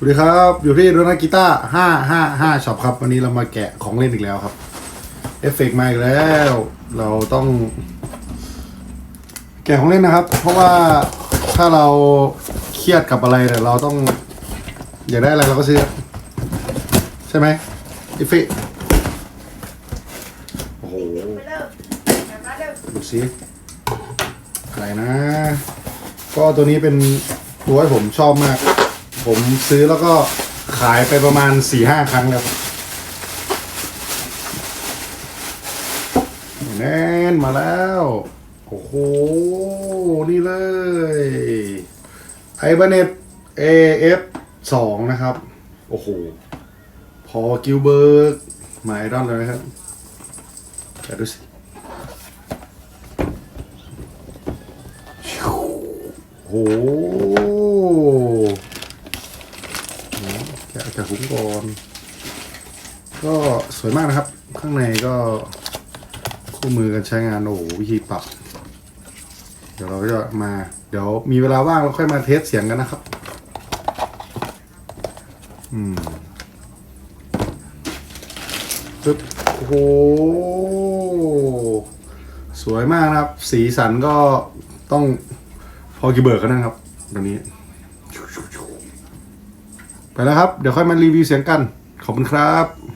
สวัสดีครับ อยู่ที่โดนากีตาร์ห้าห้าห้าช็อปครับ วันนี้เรามาแกะของเล่นอีกแล้วครับ เอฟเฟกต์มาอีกแล้ว เราต้อง แกะของเล่นนะครับ เพราะว่าถ้าเราเครียดกับอะไรเนี่ยเราต้อง อยากได้อะไรเราก็ซื้อ ใช่ไหมเอฟเฟกต์โอ้โหดูสิอะไรนะ ก็ตัวนี้เป็นตัวที่ผมชอบมาก ผมซื้อแล้วก็ขายไปประมาณสี่ห้าครั้งแล้วแน่นมาแล้ว โอ้โห นี่เลยไอเบเนต AF 2นะครับ โอ้โห พอกิลเบิร์กมาไอรอนเลยนะครับแต่ดูสิโอ้โหแกะ จากหุงก่อนก็สวยมากนะครับ ข้างในก็คู่มือกันใช้งานโอ้โหวิธีปรับ เดี๋ยวเราจะมา เดี๋ยวมีเวลาว่างเราค่อยมาเทสเสียงกันนะครับ อืมปึ๊บโอ้โหสวยมากนะครับ สีสันก็ต้องพอกี่เบิร์กกันนะครับตรงนี้ แล้วครับ เดี๋ยวค่อยมารีวิวเสียงกัน ขอบคุณครับ